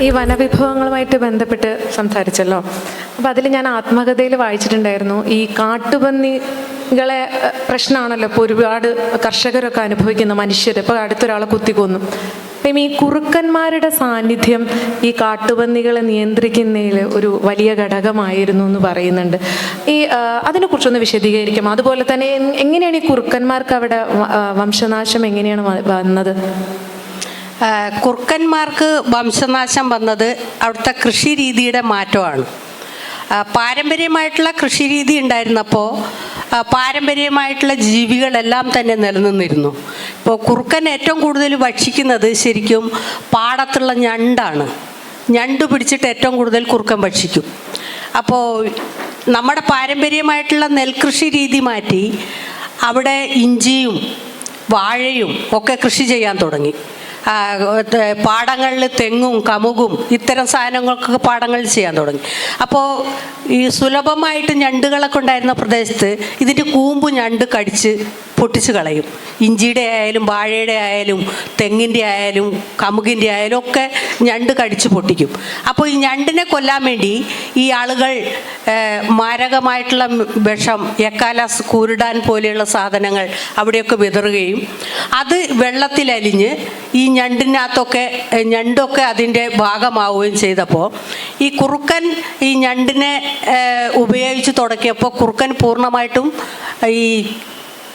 ഈ വനവിഭവങ്ങളുമായിട്ട് ബന്ധപ്പെട്ട് സംസാരിച്ചല്ലോ. അപ്പോൾ അതിൽ ഞാൻ ആത്മകഥയിൽ വായിച്ചിട്ടുണ്ടായിരുന്നു. ഈ കാട്ടുപന്നികളെ ഏഹ്, പ്രശ്നമാണല്ലോ. ഇപ്പോൾ ഒരുപാട് കർഷകരൊക്കെ അനുഭവിക്കുന്ന. മനുഷ്യർ ഇപ്പോൾ അടുത്തൊരാളെ കുത്തിക്കൊന്നു. അപ്പം ഈ കുറുക്കന്മാരുടെ സാന്നിധ്യം ഈ കാട്ടുപന്നികളെ നിയന്ത്രിക്കുന്നതിൽ ഒരു വലിയ ഘടകമായിരുന്നു എന്ന് പറയുന്നുണ്ട്. ഈ അതിനെക്കുറിച്ചൊന്ന് വിശദീകരിക്കാം. അതുപോലെ തന്നെ എങ്ങനെയാണ് ഈ കുറുക്കന്മാർക്ക് അവിടെ വംശനാശം എങ്ങനെയാണ് വന്നത്? ആ, കുറുക്കന്മാർക്ക് വംശനാശം വന്നത് അവിടുത്തെ കൃഷി രീതിയുടെ മാറ്റമാണ് പാരമ്പര്യമായിട്ടുള്ള കൃഷി രീതി ഉണ്ടായിരുന്നപ്പോൾ പാരമ്പര്യമായിട്ടുള്ള ജീവികളെല്ലാം തന്നെ നിലനിന്നിരുന്നു. ഇപ്പോൾ കുറുക്കൻ ഏറ്റവും കൂടുതൽ ഭക്ഷിക്കുന്നത് ശരിക്കും പാടത്തുള്ള ഞണ്ടാണ്. ഞണ്ട് പിടിച്ചിട്ട് ഏറ്റവും കൂടുതൽ കുറുക്കൻ ഭക്ഷിക്കും. അപ്പോൾ നമ്മുടെ പാരമ്പര്യമായിട്ടുള്ള നെൽകൃഷി രീതി മാറ്റി അവിടെ ഇഞ്ചിയും വാഴയും ഒക്കെ കൃഷി ചെയ്യാൻ തുടങ്ങി. പാടങ്ങളിൽ തെങ്ങും കമുകും ഇത്തരം സാധനങ്ങൾക്കൊക്കെ പാടങ്ങൾ ചെയ്യാൻ തുടങ്ങി. അപ്പോൾ ഈ സുലഭമായിട്ട് ഞണ്ടുകളൊക്കെ ഉണ്ടായിരുന്ന പ്രദേശത്ത് ഇതിന്റെ കൂമ്പ് ഞണ്ട് കടിച്ച് പൊട്ടിച്ച് കളയും. ഇഞ്ചിയുടെ ആയാലും വാഴയുടെ ആയാലും തെങ്ങിന്റെ ആയാലും കമുകിന്റെ ആയാലും ഒക്കെ ഞണ്ട് കടിച്ച് പൊട്ടിക്കും. അപ്പോൾ ഈ ഞണ്ടിനെ കൊല്ലാൻ വേണ്ടി ഈ ആളുകൾ മാരകമായിട്ടുള്ള വിഷം എക്കാലാസ് കൂരിടാൻ പോലെയുള്ള സാധനങ്ങൾ അവിടെയൊക്കെ വിതറുകയും അത് വെള്ളത്തിലലിഞ്ഞ് ഈ ഞണ്ടിനകത്തൊക്കെ ഞണ്ടൊക്കെ അതിന്റെ ഭാഗമാവുകയും ചെയ്തപ്പോൾ ഈ കുറുക്കൻ ഈ ഞണ്ടിനെ ഉപയോഗിച്ച് തുടക്കിയപ്പോൾ കുറുക്കൻ പൂർണമായിട്ടും ഈ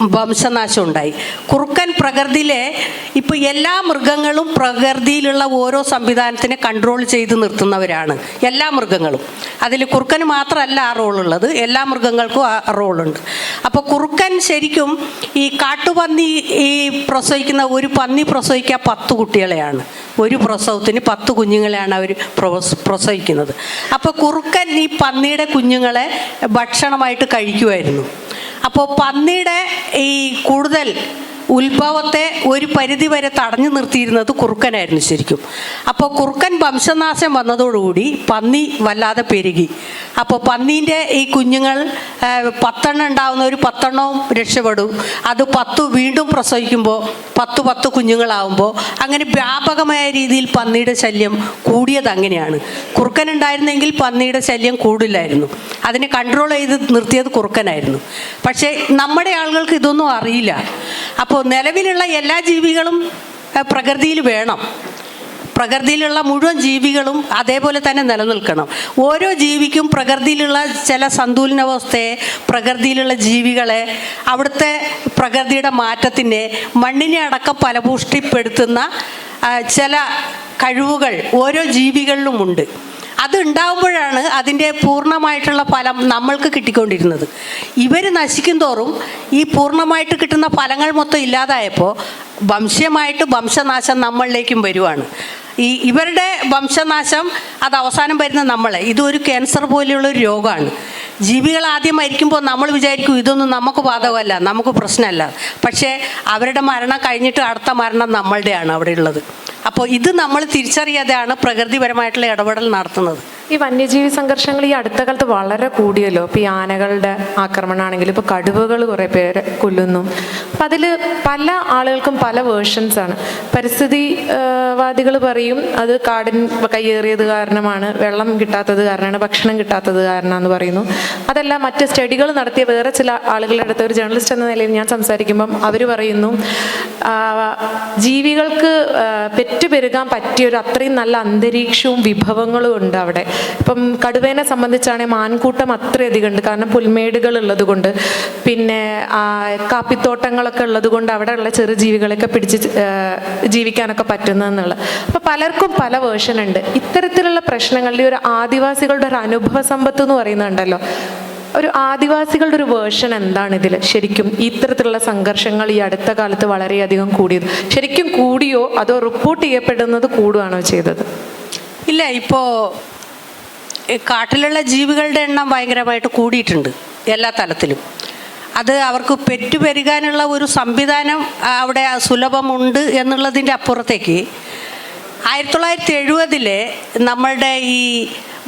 വംശനാശം ഉണ്ടായി കുറുക്കൻ പ്രകൃതിയിലെ ഇപ്പോൾ എല്ലാ മൃഗങ്ങളും പ്രകൃതിയിലുള്ള ഓരോ സംവിധാനത്തിനെ കൺട്രോൾ ചെയ്ത് നിർത്തുന്നവരാണ്. എല്ലാ മൃഗങ്ങളും. അതിൽ കുറുക്കന് മാത്രമല്ല ആ റോളുള്ളത് എല്ലാ മൃഗങ്ങൾക്കും ആ റോളുണ്ട് അപ്പോൾ കുറുക്കൻ ശരിക്കും ഈ കാട്ടുപന്നി ഈ പ്രസവിക്കുന്ന ഒരു പന്നി പ്രസവിക്കുക പത്ത് കുട്ടികളെയാണ്. ഒരു പ്രസവത്തിന് പത്ത് കുഞ്ഞുങ്ങളെയാണ് അവർ പ്രസവിക്കുന്നത്. അപ്പോൾ കുറുക്കൻ ഈ പന്നിയുടെ കുഞ്ഞുങ്ങളെ ഭക്ഷണമായിട്ട് കഴിക്കുമായിരുന്നു. അപ്പോൾ പന്നിയുടെ ഈ കൂടുതൽ ഉത്ഭവത്തെ ഒരു പരിധി വരെ തടഞ്ഞു നിർത്തിയിരുന്നത് കുറുക്കനായിരുന്നു ശരിക്കും. അപ്പോൾ കുറുക്കൻ വംശനാശം വന്നതോടുകൂടി പന്നി വല്ലാതെ പെരുകി. അപ്പോൾ പന്നീന്റെ ഈ കുഞ്ഞുങ്ങൾ പത്തെണ്ണം ഉണ്ടാവുന്ന ഒരു പത്തെണ്ണവും രക്ഷപ്പെടും. അത് പത്ത് വീണ്ടും പ്രസവിക്കുമ്പോൾ പത്ത് പത്ത് കുഞ്ഞുങ്ങളാവുമ്പോൾ അങ്ങനെ വ്യാപകമായ രീതിയിൽ പന്നിയുടെ ശല്യം കൂടിയത് അങ്ങനെയാണ്. കുറുക്കൻ ഉണ്ടായിരുന്നെങ്കിൽ പന്നിയുടെ ശല്യം കൂടില്ലായിരുന്നു അതിനെ കൺട്രോൾ ചെയ്ത് നിർത്തിയത് കുറുക്കനായിരുന്നു. പക്ഷേ നമ്മുടെ ആളുകൾക്ക് ഇതൊന്നും അറിയില്ല. അപ്പോൾ നിലവിലുള്ള എല്ലാ ജീവികളും പ്രകൃതിയിൽ വേണം. പ്രകൃതിയിലുള്ള മുഴുവൻ ജീവികളും അതേപോലെ തന്നെ നിലനിൽക്കണം. ഓരോ ജീവിക്കും പ്രകൃതിയിലുള്ള ചില സന്തുലനാവസ്ഥയെ പ്രകൃതിയിലുള്ള ജീവികളെ അവിടുത്തെ പ്രകൃതിയുടെ മാറ്റത്തിനെ മണ്ണിനെ അടക്കം ഫലപുഷ്ടിപ്പെടുത്തുന്ന ചില കഴിവുകൾ ഓരോ ജീവികളിലുമുണ്ട് അത് ഉണ്ടാവുമ്പോഴാണ് അതിന്റെ പൂർണമായിട്ടുള്ള ഫലം നമ്മൾക്ക് കിട്ടിക്കൊണ്ടിരുന്നത്. ഇവർ നശിക്കും തോറും ഈ പൂർണമായിട്ട് കിട്ടുന്ന ഫലങ്ങൾ മൊത്തം ഇല്ലാതായപ്പോൾ വംശീയമായിട്ട് വംശനാശം നമ്മളിലേക്കും വരുവാണ്. ഈ ഇവരുടെ വംശനാശം അത് അവസാനം വരുന്ന നമ്മളെ. ഇതൊരു ക്യാൻസർ പോലെയുള്ള ഒരു രോഗമാണ്. ജീവികൾ ആദ്യം മരിക്കുമ്പോൾ നമ്മൾ വിചാരിക്കും ഇതൊന്നും നമുക്ക് ബാധകമല്ല നമുക്ക് പ്രശ്നമല്ല. പക്ഷേ അവരുടെ മരണം കഴിഞ്ഞിട്ട് അടുത്ത മരണം നമ്മളുടെയാണ് അവിടെ ഉള്ളത് അപ്പോൾ ഇത് നമ്മൾ തിരിച്ചറിയാതെയാണ് പ്രകൃതിപരമായിട്ടുള്ള ഇടപെടൽ നടത്തുന്നത്. ഈ വന്യജീവി സംഘർഷങ്ങൾ ഈ അടുത്ത കാലത്ത് വളരെ കൂടിയല്ലോ. ഇപ്പോൾ ഈ ആനകളുടെ ആക്രമണമാണെങ്കിലും ഇപ്പോൾ കടുവകൾ കുറേ പേരെ കൊല്ലുന്നു. അപ്പം അതിൽ പല ആളുകൾക്കും പല വേർഷൻസ് ആണ്. പരിസ്ഥിതി വാദികൾ പറയും അത് കാടിൻ കയ്യേറിയത് കാരണമാണ് വെള്ളം കിട്ടാത്തത് കാരണമാണ് ഭക്ഷണം കിട്ടാത്തത് കാരണമാണെന്ന് പറയുന്നു. അതല്ല മറ്റ് സ്റ്റഡികൾ നടത്തിയ വേറെ ചില ആളുകളുടെ അടുത്ത് ഒരു ജേർണലിസ്റ്റ് എന്ന നിലയിൽ ഞാൻ സംസാരിക്കുമ്പം അവർ പറയുന്നു ജീവികൾക്ക് പെറ്റുപെരുകാൻ പറ്റിയ ഒരു അത്രയും നല്ല അന്തരീക്ഷവും വിഭവങ്ങളും ഉണ്ട് അവിടെ. ഇപ്പം കടുവേനെ സംബന്ധിച്ചാണെങ്കിൽ മാൻകൂട്ടം അത്രയധികം ഉണ്ട്. കാരണം പുൽമേടുകൾ ഉള്ളത് കൊണ്ട് പിന്നെ കാപ്പിത്തോട്ടങ്ങളൊക്കെ ഉള്ളത് കൊണ്ട് അവിടെയുള്ള ചെറു ജീവികളൊക്കെ പിടിച്ച് ജീവിക്കാനൊക്കെ പറ്റുന്നതെന്നുള്ളത്. അപ്പോൾ പലർക്കും പല വേർഷൻ ഉണ്ട്. ഇത്തരത്തിലുള്ള പ്രശ്നങ്ങളിൽ ഒരു ആദിവാസികളുടെ ഒരു അനുഭവ സമ്പത്ത് എന്ന് പറയുന്നുണ്ടല്ലോ. ഒരു ആദിവാസികളുടെ ഒരു വേർഷൻ എന്താണ് ഇതിൽ ശരിക്കും ഇത്തരത്തിലുള്ള സംഘർഷങ്ങൾ ഈ അടുത്ത കാലത്ത് വളരെയധികം കൂടിയത്. ശരിക്കും കൂടിയോ അതോ റിപ്പോർട്ട് ചെയ്യപ്പെടുന്നത് കൂടുകയാണോ ചെയ്തത്? ഇല്ല ഇപ്പോൾ കാട്ടിലുള്ള ജീവികളുടെ എണ്ണം ഭയങ്കരമായിട്ട് കൂടിയിട്ടുണ്ട് എല്ലാ തലത്തിലും. അത് അവർക്ക് പെറ്റുപെരുകാനുള്ള ഒരു സംവിധാനം അവിടെ സുലഭമുണ്ട് എന്നുള്ളതിന്റെ അപ്പുറത്തേക്ക് ആയിരത്തി തൊള്ളായിരത്തി എഴുപതിലെ നമ്മളുടെ ഈ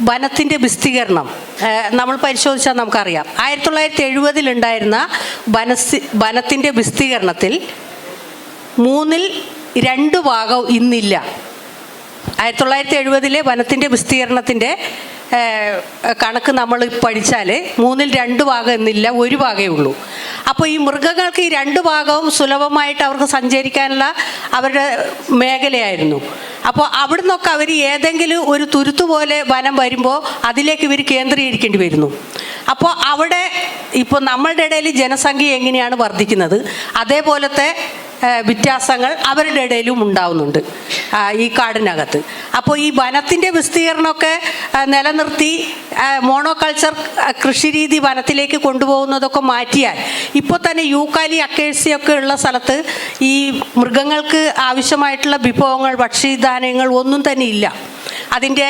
വനത്തിന്റെ വിസ്തീകരണം നമ്മൾ പരിശോധിച്ചാൽ നമുക്കറിയാം. ആയിരത്തി തൊള്ളായിരത്തി എഴുപതിലുണ്ടായിരുന്ന വനസ് വനത്തിന്റെ വിസ്തീകരണത്തിൽ മൂന്നിൽ രണ്ട് ഭാഗം ഇന്നില്ല. ആയിരത്തി തൊള്ളായിരത്തി എഴുപതിലെ വനത്തിന്റെ വിസ്തീർണത്തിന്റെ ഏഹ്, കണക്ക് നമ്മൾ പഠിച്ചാൽ മൂന്നിൽ രണ്ട് ഭാഗം എന്നില്ല ഒരു ഭാഗമേ ഉള്ളൂ. അപ്പോൾ ഈ മൃഗങ്ങൾക്ക് ഈ രണ്ട് ഭാഗവും സുലഭമായിട്ട് അവർക്ക് സഞ്ചരിക്കാനുള്ള അവരുടെ മേഖലയായിരുന്നു. അപ്പോൾ അവിടെ നിന്നൊക്കെ അവർ ഏതെങ്കിലും ഒരു തുരുത്ത് പോലെ വനം വരുമ്പോൾ അതിലേക്ക് ഇവർ കേന്ദ്രീകരിക്കേണ്ടി വരുന്നു. അപ്പോൾ അവിടെ ഇപ്പോൾ നമ്മളുടെ ഇടയിൽ ജനസംഖ്യ എങ്ങനെയാണ് വർദ്ധിക്കുന്നത്? അതേപോലത്തെ വ്യത്യാസങ്ങൾ അവരുടെ ഇടയിലും ഉണ്ടാവുന്നുണ്ട്. ഈ കാടിനകത്ത്. അപ്പോൾ ഈ വനത്തിന്റെ വിസ്തീർണമൊക്കെ നിലനിർത്തി നിലനിർത്തി മോണോകൾച്ചർ കൃഷി രീതി വനത്തിലേക്ക് കൊണ്ടുപോകുന്നതൊക്കെ മാറ്റിയാൽ ഇപ്പോൾ തന്നെ യൂക്കാലി അക്കേഴ്സിയൊക്കെ ഉള്ള സ്ഥലത്ത് ഈ മൃഗങ്ങൾക്ക് ആവശ്യമായിട്ടുള്ള വിഭവങ്ങൾ ഭക്ഷ്യധാന്യങ്ങൾ ഒന്നും തന്നെ ഇല്ല. അതിന്റെ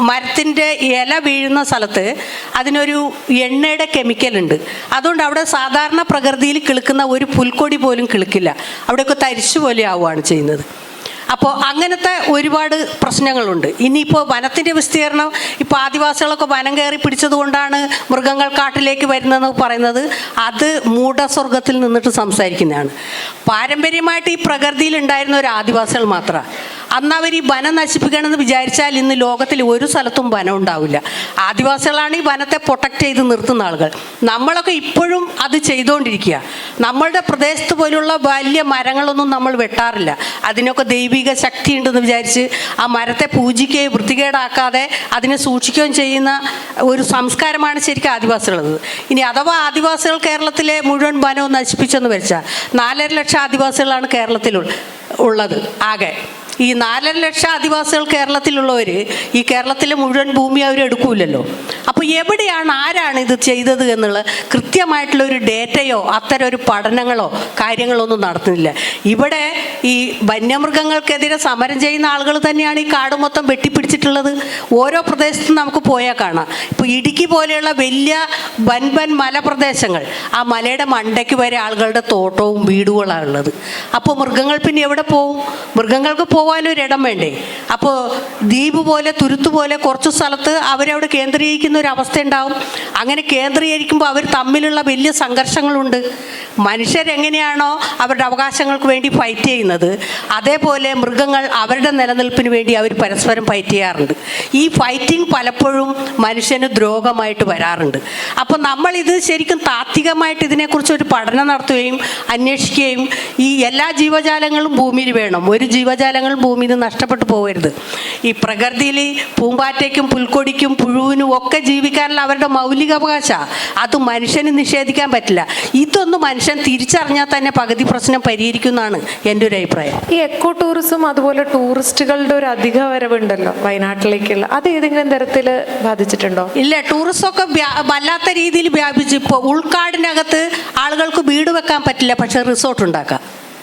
മരത്തിന്റെ ഇല വീഴുന്ന സ്ഥലത്ത് അതിനൊരു എണ്ണയുടെ കെമിക്കൽ ഉണ്ട്. അതുകൊണ്ട് അവിടെ സാധാരണ പ്രകൃതിയിൽ കിളുക്കുന്ന ഒരു പുൽക്കൊടി പോലും കിളുക്കില്ല. അവിടെയൊക്കെ തരിച്ചു പോലെ ആവുകയാണ് ചെയ്യുന്നത്. അപ്പോൾ അങ്ങനത്തെ ഒരുപാട് പ്രശ്നങ്ങളുണ്ട്. ഇനിയിപ്പോൾ വനത്തിന്റെ വിസ്തീർണം ഇപ്പോൾ ആദിവാസികളൊക്കെ വനം കയറി പിടിച്ചതുകൊണ്ടാണ് മൃഗങ്ങൾ കാട്ടിലേക്ക് വരുന്നതെന്ന് പറയുന്നത്. അത് മൂഢസ്വർഗത്തിൽ നിന്നിട്ട് സംസാരിക്കുന്നതാണ്. പാരമ്പര്യമായിട്ട് ഈ പ്രകൃതിയിൽ ഉണ്ടായിരുന്ന ഒരു ആദിവാസികൾ മാത്രമാണ് അന്ന് അവർ ഈ വനം നശിപ്പിക്കണമെന്ന് വിചാരിച്ചാൽ ഇന്ന് ലോകത്തിൽ ഒരു സ്ഥലത്തും വനം ഉണ്ടാവില്ല. ആദിവാസികളാണ് ഈ വനത്തെ പ്രൊട്ടക്റ്റ് ചെയ്ത് നിർത്തുന്ന ആളുകൾ. നമ്മളൊക്കെ ഇപ്പോഴും അത് ചെയ്തുകൊണ്ടിരിക്കുക നമ്മളുടെ പ്രദേശത്ത് പോലുള്ള വലിയ മരങ്ങളൊന്നും നമ്മൾ വെട്ടാറില്ല. അതിനൊക്കെ ദൈവിക ശക്തി ഉണ്ടെന്ന് വിചാരിച്ച് ആ മരത്തെ പൂജിക്കുകയും വൃത്തികേടാക്കാതെ അതിനെ സൂക്ഷിക്കുകയും ചെയ്യുന്ന ഒരു സംസ്കാരമാണ് ശരിക്കും ആദിവാസികളത് ഇനി അഥവാ ആദിവാസികൾ കേരളത്തിലെ മുഴുവൻ വനവും നശിപ്പിച്ചെന്ന് വെച്ചാൽ നാലര ലക്ഷം ആദിവാസികളാണ് കേരളത്തിലുള്ളത് ആകെ ഈ നാലര ലക്ഷം ആദിവാസികൾ കേരളത്തിലുള്ളവർ ഈ കേരളത്തിലെ മുഴുവൻ ഭൂമി അവർ എടുക്കൂലല്ലോ. അപ്പോൾ എവിടെയാണ് ആരാണ് ഇത് ചെയ്തത് എന്നുള്ള കൃത്യമായിട്ടുള്ള ഒരു ഡേറ്റയോ അത്തരം ഒരു പഠനങ്ങളോ കാര്യങ്ങളോ ഒന്നും നടത്തുന്നില്ല. ഇവിടെ ഈ വന്യമൃഗങ്ങൾക്കെതിരെ സമരം ചെയ്യുന്ന ആളുകൾ തന്നെയാണ് ഈ കാട് മൊത്തം വെട്ടിപ്പിടിച്ചിട്ടുള്ളത്. ഓരോ പ്രദേശത്തും നമുക്ക് പോയാൽ കാണാം. ഇപ്പോൾ ഇടുക്കി പോലെയുള്ള വലിയ വൻവൻ വൻ മലപ്രദേശങ്ങൾ ആ മലയുടെ മണ്ടയ്ക്ക് വരെ ആളുകളുടെ തോട്ടവും വീടുകളാണ് ഉള്ളത്. അപ്പോൾ മൃഗങ്ങൾ പിന്നെ എവിടെ പോവും? മൃഗങ്ങൾക്ക് പോകാനൊരിടം വേണ്ടേ? അപ്പോൾ ദ്വീപ് പോലെ തുരുത്ത് പോലെ കുറച്ച് സ്ഥലത്ത് അവരവിടെ കേന്ദ്രീകരിക്കുന്ന ഒരു അവസ്ഥ ഉണ്ടാവും അങ്ങനെ കേന്ദ്രീകരിക്കുമ്പോൾ അവർ തമ്മിലുള്ള വലിയ സംഘർഷങ്ങളുണ്ട്. മനുഷ്യരെങ്ങനെയാണോ അവരുടെ അവകാശങ്ങൾക്ക് വേണ്ടി ഫൈറ്റ് ചെയ്യുന്നത് അതേപോലെ മൃഗങ്ങൾ അവരുടെ നിലനിൽപ്പിന് വേണ്ടി അവർ പരസ്പരം ഫൈറ്റ് ചെയ്യാറുണ്ട്. ഈ ഫൈറ്റിംഗ് പലപ്പോഴും മനുഷ്യന് ദ്രോഹമായിട്ട് വരാറുണ്ട്. അപ്പോൾ നമ്മളിത് ശരിക്കും താത്വികമായിട്ട് ഇതിനെക്കുറിച്ച് ഒരു പഠനം നടത്തുകയും അന്വേഷിക്കുകയും ഈ എല്ലാ ജീവജാലങ്ങളും ഭൂമിയിൽ വേണം. ഒരു ജീവജാലങ്ങളും ഭൂമിയിൽ നിന്ന് നഷ്ടപ്പെട്ടു പോകരുത്. ഈ പ്രകൃതിയിൽ പൂമ്പാറ്റയ്ക്കും പുൽക്കൊടിക്കും പുഴുവിനും ഒക്കെ ജീവിക്കാനുള്ള അവരുടെ മൗലികാവകാശ. അത് മനുഷ്യന് നിഷേധിക്കാൻ പറ്റില്ല. ഇതൊന്നും മനുഷ്യൻ തിരിച്ചറിഞ്ഞാൽ തന്നെ പകുതി പ്രശ്നം പരിഹരിക്കുന്നതാണ് എന്റെ ഒരു അഭിപ്രായം. ഈ എക്കോ ടൂറിസം അതുപോലെ ടൂറിസ്റ്റുകളുടെ ഒരു അധിക വരവുണ്ടല്ലോ വയനാട്ടിലേക്കുള്ള. അത് ഏതെങ്കിലും തരത്തിൽ ബാധിച്ചിട്ടുണ്ടോ? ഇല്ല ടൂറിസം ഒക്കെ വ്യാ- വല്ലാത്ത രീതിയിൽ വ്യാപിച്ചു. ഇപ്പോൾ ഉൾക്കാടിനകത്ത് ആളുകൾക്ക് വീട് വെക്കാൻ പറ്റില്ല പക്ഷെ റിസോർട്ട് ഉണ്ടാക്കാം.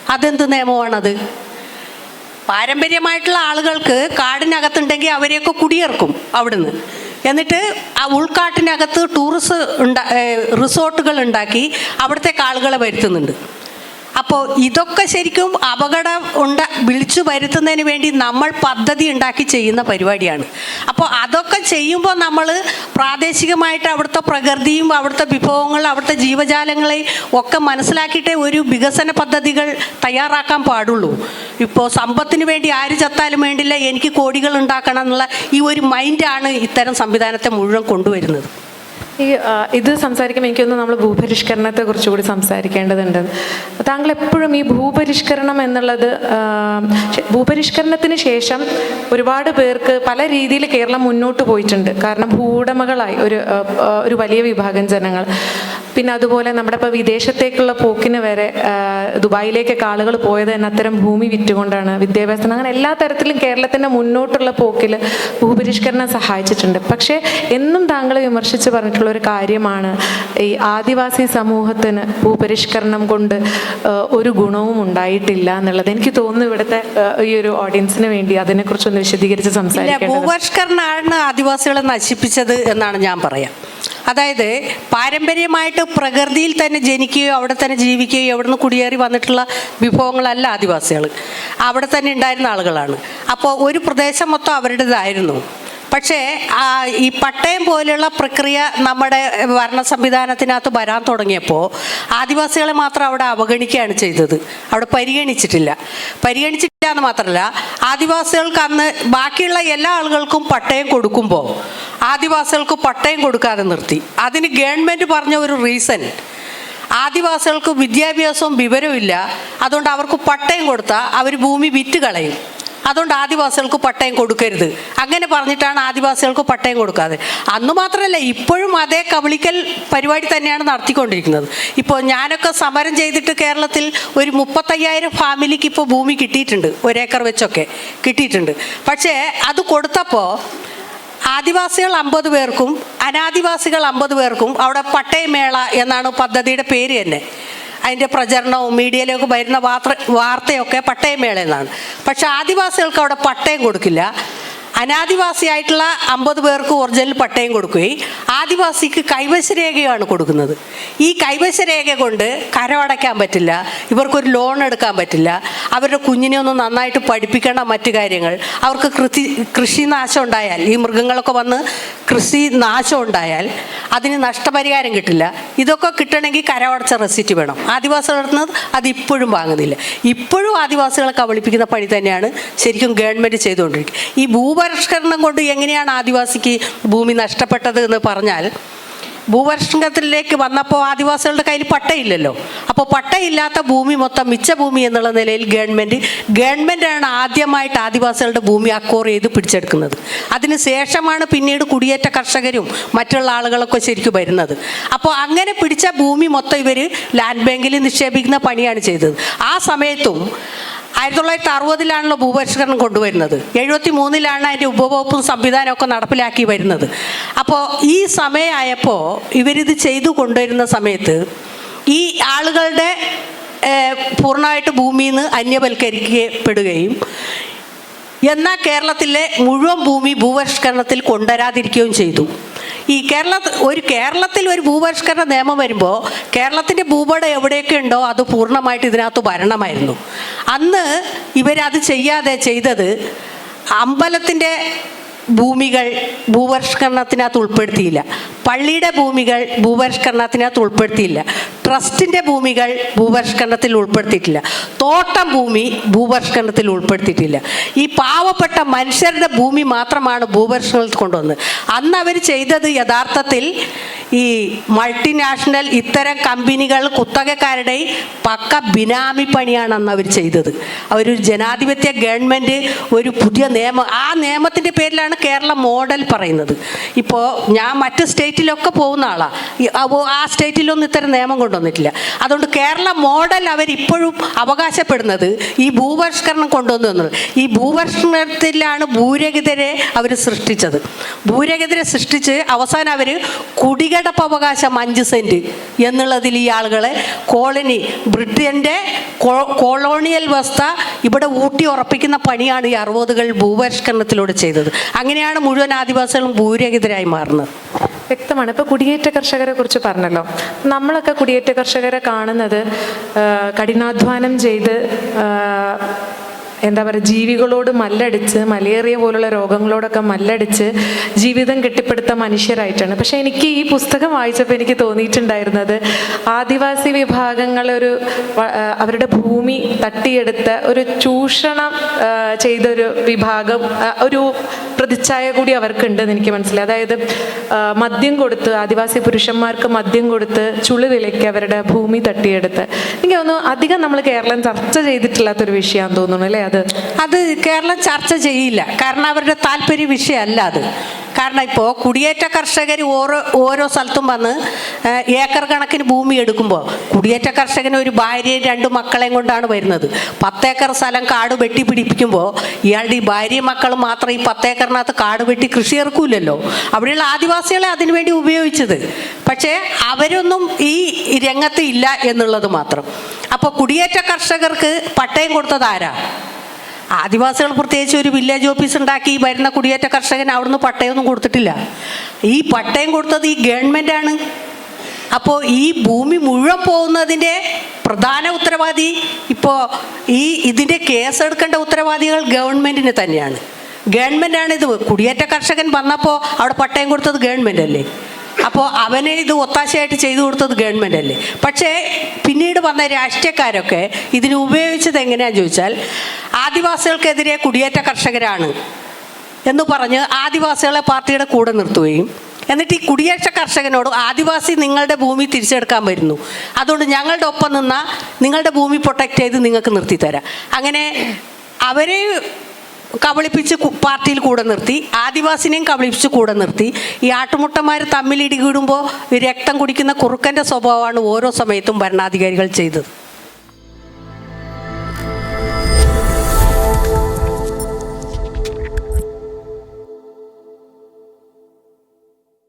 അതെന്ത് നിയമമാണത്? പാരമ്പര്യമായിട്ടുള്ള ആളുകൾക്ക് കാടിനകത്തുണ്ടെങ്കിൽ അവരെയൊക്കെ കുടിയേർക്കും അവിടുന്ന്. എന്നിട്ട് ആ ഉൾക്കാട്ടിനകത്ത് ടൂറിസ്റ്റ് റിസോർട്ടുകൾ ഉണ്ടാക്കി അവിടുത്തെ ആളുകളെ വരുത്തുന്നുണ്ട്. അപ്പോൾ ഇതൊക്കെ ശരിക്കും അപകടം ഉണ്ട വിളിച്ചു വരുത്തുന്നതിന് വേണ്ടി നമ്മൾ പദ്ധതി ഉണ്ടാക്കി ചെയ്യുന്ന പരിപാടിയാണ്. അപ്പോൾ അതൊക്കെ ചെയ്യുമ്പോൾ നമ്മൾ പ്രാദേശികമായിട്ട് അവിടുത്തെ പ്രകൃതിയും അവിടുത്തെ വിഭവങ്ങൾ അവിടുത്തെ ജീവജാലങ്ങളെയും ഒക്കെ മനസ്സിലാക്കിയിട്ടേ ഒരു വികസന പദ്ധതികൾ തയ്യാറാക്കാൻ പാടുള്ളൂ. ഇപ്പോൾ സമ്പത്തിന് വേണ്ടി ആര് ചത്താലും വേണ്ടില്ല എനിക്ക് കോടികൾ ഉണ്ടാക്കണം എന്നുള്ള ഈ ഒരു മൈൻഡാണ് ഇത്തരം സംവിധാനത്തെ മുഴുവൻ കൊണ്ടുവരുന്നത്. ഈ ഇത് സംസാരിക്കുമ്പോൾ എനിക്കൊന്ന് നമ്മൾ ഭൂപരിഷ്കരണത്തെ കുറിച്ച് കൂടി സംസാരിക്കേണ്ടതുണ്ട്. താങ്കൾ എപ്പോഴും ഈ ഭൂപരിഷ്കരണം എന്നുള്ളത് ഭൂപരിഷ്കരണത്തിന് ശേഷം ഒരുപാട് പേർക്ക് പല രീതിയിൽ കേരളം മുന്നോട്ട് പോയിട്ടുണ്ട്. കാരണം ഭൂവുടമകളായി ഒരു ഒരു വലിയ വിഭാഗം ജനങ്ങൾ. പിന്നെ അതുപോലെ നമ്മുടെ ഇപ്പോൾ വിദേശത്തേക്കുള്ള പോക്കിന് വരെ ദുബായിലേക്കൊക്കെ ആളുകൾ പോയത് തന്നെ അത്തരം ഭൂമി വിറ്റുകൊണ്ടാണ്. വിദ്യാഭ്യാസം അങ്ങനെ എല്ലാ തരത്തിലും കേരളത്തിന്റെ മുന്നോട്ടുള്ള പോക്കിൽ ഭൂപരിഷ്കരണം സഹായിച്ചിട്ടുണ്ട്. പക്ഷേ എന്നും താങ്കൾ വിമർശിച്ച് പറഞ്ഞിട്ടുള്ള ഒരു കാര്യമാണ് ഈ ആദിവാസി സമൂഹത്തിന് ഭൂപരിഷ്കരണം കൊണ്ട് ഒരു ഗുണവും ഉണ്ടായിട്ടില്ല എന്നുള്ളത്. എനിക്ക് തോന്നുന്നു ഇവിടുത്തെ ഈ ഒരു ഓഡിയൻസിന് വേണ്ടി അതിനെക്കുറിച്ചൊന്ന് വിശദീകരിച്ച് സംസാരിക്കാം ഭൂപരിഷ്കരണമാണ് ആദിവാസികളെ നശിപ്പിച്ചത് എന്നാണ് ഞാൻ പറയാം. അതായത് പാരമ്പര്യമായിട്ട് പ്രകൃതിയിൽ തന്നെ ജനിക്കുകയോ അവിടെ തന്നെ ജീവിക്കുകയോ അവിടെ നിന്ന് കുടിയേറി വന്നിട്ടുള്ള വിഭവങ്ങളല്ല ആദിവാസികൾ. അവിടെ തന്നെ ഉണ്ടായിരുന്ന ആളുകളാണ്. അപ്പോൾ ഒരു പ്രദേശം മൊത്തം അവരുടേതായിരുന്നു. പക്ഷേ ഈ പട്ടയം പോലെയുള്ള പ്രക്രിയ നമ്മുടെ ഭരണ സംവിധാനത്തിനകത്ത് വരാൻ തുടങ്ങിയപ്പോൾ ആദിവാസികളെ മാത്രം അവിടെ അവഗണിക്കുകയാണ് ചെയ്തത്. അവിടെ പരിഗണിച്ചിട്ടില്ല. പരിഗണിച്ചിട്ടില്ല എന്ന് മാത്രമല്ല ആദിവാസികൾക്ക് അന്ന് ബാക്കിയുള്ള എല്ലാ ആളുകൾക്കും പട്ടയം കൊടുക്കുമ്പോൾ ആദിവാസികൾക്ക് പട്ടയം കൊടുക്കാതെ നിർത്തി. അതിന് ഗവൺമെന്റ് പറഞ്ഞ ഒരു റീസൺ ആദിവാസികൾക്ക് വിദ്യാഭ്യാസവും വിവരവും ഇല്ല. അതുകൊണ്ട് അവർക്ക് പട്ടയം കൊടുത്താൽ അവർ ഭൂമി വിറ്റ് കളയും. അതുകൊണ്ട് ആദിവാസികൾക്ക് പട്ടയം കൊടുക്കരുത്. അങ്ങനെ പറഞ്ഞിട്ടാണ് ആദിവാസികൾക്ക് പട്ടയം കൊടുക്കാതെ. അന്ന് മാത്രമല്ല ഇപ്പോഴും അതേ കബളിക്കൽ പരിപാടി തന്നെയാണ് നടത്തിക്കൊണ്ടിരിക്കുന്നത്. ഇപ്പോൾ ഞാനൊക്കെ സമരം ചെയ്തിട്ട് കേരളത്തിൽ ഒരു മുപ്പത്തയ്യായിരം ഫാമിലിക്ക് ഇപ്പോൾ ഭൂമി കിട്ടിയിട്ടുണ്ട്. ഒരേക്കർ വെച്ചൊക്കെ കിട്ടിയിട്ടുണ്ട്. പക്ഷേ അത് കൊടുത്തപ്പോൾ ആദിവാസികൾ അമ്പത് പേർക്കും അനാദിവാസികൾ അമ്പത് പേർക്കും അവിടെ പട്ടയമേള എന്നാണ് പദ്ധതിയുടെ പേര് തന്നെ. അതിന്റെ പ്രചരണവും മീഡിയയിലൊക്കെ വരുന്ന വാർത്ത വാർത്തയൊക്കെ പട്ടയമേള എന്നാണ് പക്ഷേ ആദിവാസികൾക്ക് അവിടെ പട്ടയം കൊടുക്കില്ല. അനാദിവാസിയായിട്ടുള്ള അമ്പത് പേർക്ക് ഒറിജിനൽ പട്ടയം കൊടുക്കുകയും ആദിവാസിക്ക് കൈവശ രേഖയാണ് കൊടുക്കുന്നത്. ഈ കൈവശ രേഖ കൊണ്ട് കരമടയ്ക്കാൻ പറ്റില്ല ഇവർക്കൊരു ലോൺ എടുക്കാൻ പറ്റില്ല അവരുടെ കുഞ്ഞിനെ ഒന്ന് നന്നായിട്ട് പഠിപ്പിക്കേണ്ട മറ്റു കാര്യങ്ങൾ. അവർക്ക് കൃഷി കൃഷി നാശം ഉണ്ടായാൽ ഈ മൃഗങ്ങളൊക്കെ വന്ന് കൃഷി നാശം ഉണ്ടായാൽ അതിന് നഷ്ടപരിഹാരം കിട്ടില്ല. ഇതൊക്കെ കിട്ടണമെങ്കിൽ കരമടച്ച റെസിറ്റ് വേണം. ആദിവാസികളുടെ അത് ഇപ്പോഴും വാങ്ങുന്നില്ല. ഇപ്പോഴും ആദിവാസികളെ കബളിപ്പിക്കുന്ന പണി തന്നെയാണ് ശരിക്കും ഗവൺമെന്റ് ചെയ്തുകൊണ്ടിരിക്കുന്നത്. ഈ ഭൂപരിഷ്കരണം കൊണ്ട് എങ്ങനെയാണ് ആദിവാസിക്ക് ഭൂമി നഷ്ടപ്പെട്ടത് എന്ന് പറഞ്ഞാൽ ഭൂപരിഷ്കരണത്തിലേക്ക് വന്നപ്പോൾ ആദിവാസികളുടെ കയ്യിൽ പട്ടയില്ലല്ലോ. അപ്പോൾ പട്ടയില്ലാത്ത ഭൂമി മൊത്തം മിച്ച ഭൂമി എന്നുള്ള നിലയിൽ ഗവൺമെന്റ് ഗവൺമെന്റാണ് ആദ്യമായിട്ട് ആദിവാസികളുടെ ഭൂമി അക്കോർ ചെയ്ത് പിടിച്ചെടുക്കുന്നത്. അതിന് ശേഷമാണ് പിന്നീട് കുടിയേറ്റ കർഷകരും മറ്റുള്ള ആളുകളൊക്കെ ശരിക്കും വരുന്നത്. അപ്പോൾ അങ്ങനെ പിടിച്ച ഭൂമി മൊത്തം ഇവർ ലാൻഡ് ബാങ്കിൽ നിക്ഷേപിക്കുന്ന പണിയാണ് ചെയ്തത്. ആ സമയത്തും ആയിരത്തി തൊള്ളായിരത്തി അറുപതിലാണല്ലോ ഭൂപരിഷ്കരണം കൊണ്ടുവരുന്നത്. എഴുപത്തി മൂന്നിലാണ് അതിന്റെ ഉപവകുപ്പും സംവിധാനമൊക്കെ നടപ്പിലാക്കി വരുന്നത്. അപ്പോൾ ഈ സമയമായപ്പോൾ ഇവരിത് ചെയ്തു കൊണ്ടുവരുന്ന സമയത്ത് ഈ ആളുകളുടെ പൂർണമായിട്ട് ഭൂമിയിൽ നിന്ന് അന്യവൽക്കരിക്കപ്പെടുകയും എന്നാൽ കേരളത്തിലെ മുഴുവൻ ഭൂമി ഭൂപരിഷ്കരണത്തിൽ കൊണ്ടുവരാതിരിക്കുകയും ചെയ്തു. ഈ കേരള ഒരു കേരളത്തിൽ ഒരു ഭൂപരിഷ്കരണ നിയമം വരുമ്പോൾ കേരളത്തിന്റെ ഭൂപടം എവിടെയൊക്കെ ഉണ്ടോ അത് പൂർണമായിട്ട് ഇതിനകത്ത് വരണമായിരുന്നു. അന്ന് ഇവരത് ചെയ്യാതെ ചെയ്തത് അമ്പലത്തിന്റെ ഭൂമികൾ ഭൂപരിഷ്കരണത്തിനകത്ത് ഉൾപ്പെടുത്തിയില്ല. പള്ളിയുടെ ഭൂമികൾ ഭൂപരിഷ്കരണത്തിനകത്ത് ഉൾപ്പെടുത്തിയില്ല. ട്രസ്റ്റിന്റെ ഭൂമികൾ ഭൂപരിഷ്കരണത്തിൽ ഉൾപ്പെടുത്തിയിട്ടില്ല. തോട്ടം ഭൂമി ഭൂപരിഷ്കരണത്തിൽ ഉൾപ്പെടുത്തിയിട്ടില്ല. ഈ പാവപ്പെട്ട മനുഷ്യരുടെ ഭൂമി മാത്രമാണ് ഭൂപരിഷ്കരണത്തിൽ കൊണ്ടുവന്നത്. അന്ന് അവർ ചെയ്തത് യഥാർത്ഥത്തിൽ ഈ മൾട്ടിനാഷണൽ ഇത്തരം കമ്പനികൾ കുത്തകക്കാരുടെ പക്ക ബിനാമി പണിയാണ് അന്ന് അവർ ചെയ്തത്. അവരൊരു ജനാധിപത്യ ഗവൺമെന്റ് ഒരു പുതിയ നിയമം ആ നിയമത്തിന്റെ പേരിലാണ് കേരള മോഡൽ പറയുന്നത്. ഇപ്പോൾ ഞാൻ മറ്റ് സ്റ്റേറ്റിലൊക്കെ പോകുന്ന ആളാണ് ആ സ്റ്റേറ്റിലൊന്നും ഇത്തരം നിയമം കൊണ്ടുവന്നിട്ടില്ല. അതുകൊണ്ട് കേരള മോഡൽ അവരിപ്പോഴും അവകാശപ്പെടുന്നത് ഈ ഭൂപരിഷ്കരണം കൊണ്ടുവന്നു ഈ ഭൂപരിഷ്കരണത്തിലാണ് ഭൂരഹിതരെ അവർ സൃഷ്ടിച്ചത്. ഭൂരഹിതരെ സൃഷ്ടിച്ച് അവസാനം അവർ കുടികടപ്പവകാശം അഞ്ച് സെന്റ് എന്നുള്ളതിൽ ഈ ആളുകളെ കോളനി ബ്രിട്ടന്റെ കോളോണിയൽ വ്യവസ്ഥ ഇവിടെ ഊട്ടി ഉറപ്പിക്കുന്ന പണിയാണ് ഈ അറുപതുകൾ ഭൂപരിഷ്കരണത്തിലൂടെ ചെയ്തത്. അങ്ങനെയാണ് മുഴുവൻ ആദിവാസികളും ഭൂരഹിതരായി മാറുന്നത്. വ്യക്തമാണ്. ഇപ്പോൾ കുടിയേറ്റ കർഷകരെ കുറിച്ച് പറഞ്ഞല്ലോ. നമ്മളൊക്കെ കുടിയേറ്റ കർഷകരെ കാണുന്നത് കഠിനാധ്വാനം ചെയ്ത് എന്താ പറയുക ജീവികളോട് മല്ലടിച്ച് മലേറിയ പോലുള്ള രോഗങ്ങളോടൊക്കെ മല്ലടിച്ച് ജീവിതം കെട്ടിപ്പടുത്ത മനുഷ്യരായിട്ടാണ്. പക്ഷെ എനിക്ക് ഈ പുസ്തകം വായിച്ചപ്പോൾ എനിക്ക് തോന്നിയിട്ടുണ്ടായിരുന്നത് ആദിവാസി വിഭാഗങ്ങളൊരു അവരുടെ ഭൂമി തട്ടിയെടുത്ത് ഒരു ചൂഷണം ചെയ്തൊരു വിഭാഗം ഒരു പ്രതിച്ഛായ കൂടി അവർക്കുണ്ടെന്ന് എനിക്ക് മനസ്സിലായി. അതായത് മദ്യം കൊടുത്ത് ആദിവാസി പുരുഷന്മാർക്ക് മദ്യം കൊടുത്ത് ചുളി വിലയ്ക്ക് അവരുടെ ഭൂമി തട്ടിയെടുത്ത്. എനിക്ക് തോന്നുന്നു അധികം നമ്മൾ കേരളം ചർച്ച ചെയ്തിട്ടില്ലാത്തൊരു വിഷയമാണെന്ന് തോന്നുന്നു അല്ലേ? അത്. അത് കേരളം ചർച്ച ചെയ്യില്ല. കാരണം അവരുടെ താല്പര്യ വിഷയമല്ല അത്. കാരണം ഇപ്പോൾ കുടിയേറ്റ കർഷകർ ഓരോ ഓരോ സ്ഥലത്തും വന്ന് ഏക്കർ കണക്കിന് ഭൂമി എടുക്കുമ്പോൾ കുടിയേറ്റ കർഷകന് ഒരു ഭാര്യയും രണ്ട് മക്കളെയും കൊണ്ടാണ് വരുന്നത്. പത്തേക്കർ സ്ഥലം കാട് വെട്ടി പിടിപ്പിക്കുമ്പോൾ ഇയാളുടെ ഈ ഭാര്യയും മക്കളും മാത്രം ഈ പത്തേക്കറിനകത്ത് കാട് വെട്ടി കൃഷി ഇറക്കൂലല്ലോ. അവിടെയുള്ള ആദിവാസികളെ അതിനുവേണ്ടി ഉപയോഗിച്ചത്. പക്ഷേ അവരൊന്നും ഈ രംഗത്ത് ഇല്ല എന്നുള്ളത് മാത്രം. അപ്പോൾ കുടിയേറ്റ കർഷകർക്ക് പട്ടയം കൊടുത്തത് ആരാ? ആദിവാസികൾ പ്രത്യേകിച്ച് ഒരു വില്ലേജ് ഓഫീസ് ഉണ്ടാക്കി വരുന്ന കുടിയേറ്റ കർഷകൻ അവിടുന്ന് പട്ടയൊന്നും കൊടുത്തിട്ടില്ല. ഈ പട്ടയം കൊടുത്തത് ഈ ഗവൺമെന്റാണ് അപ്പോൾ ഈ ഭൂമി മുഴുവൻ പോകുന്നതിന്റെ പ്രധാന ഉത്തരവാദി ഇപ്പോൾ ഈ ഇതിന്റെ കേസെടുക്കേണ്ട ഉത്തരവാദികൾ ഗവൺമെന്റിന് തന്നെയാണ്. ഗവൺമെന്റാണ് ഇത്. കുടിയേറ്റ കർഷകൻ വന്നപ്പോൾ അവിടെ പട്ടയം കൊടുത്തത് ഗവൺമെന്റ് അല്ലേ? അപ്പോൾ അവനെ ഇത് ഒത്താശയായിട്ട് ചെയ്തു കൊടുത്തത് ഗവൺമെന്റ് അല്ലേ? പക്ഷേ പിന്നീട് വന്ന രാഷ്ട്രീയക്കാരൊക്കെ ഇതിന് ഉപയോഗിച്ചത് എങ്ങനെയാണെന്ന് ചോദിച്ചാൽ ആദിവാസികൾക്കെതിരെ കുടിയേറ്റ കർഷകരാണ് എന്ന് പറഞ്ഞ് ആദിവാസികളെ പാർട്ടിയുടെ കൂടെ നിർത്തുകയും എന്നിട്ട് ഈ കുടിയേറ്റ കർഷകനോട് ആദിവാസി നിങ്ങളുടെ ഭൂമി തിരിച്ചെടുക്കാൻ വരുന്നു. അതുകൊണ്ട് ഞങ്ങളുടെ ഒപ്പം നിന്ന നിങ്ങളുടെ ഭൂമി പ്രൊട്ടക്റ്റ് ചെയ്ത് നിങ്ങൾക്ക് നിർത്തിത്തരാം. അങ്ങനെ അവരെ കബളിപ്പിച്ച് പാർട്ടിയിൽ കൂടെ നിർത്തി. ആദിവാസിനെയും കബളിപ്പിച്ച് കൂടെ നിർത്തി. ഈ ആട്ടുമുട്ടന്മാർ തമ്മിൽ ഇടികൂടുമ്പോൾ രക്തം കുടിക്കുന്ന കുറുക്കന്റെ സ്വഭാവമാണ് ഓരോ സമയത്തും ഭരണാധികാരികൾ ചെയ്തത്.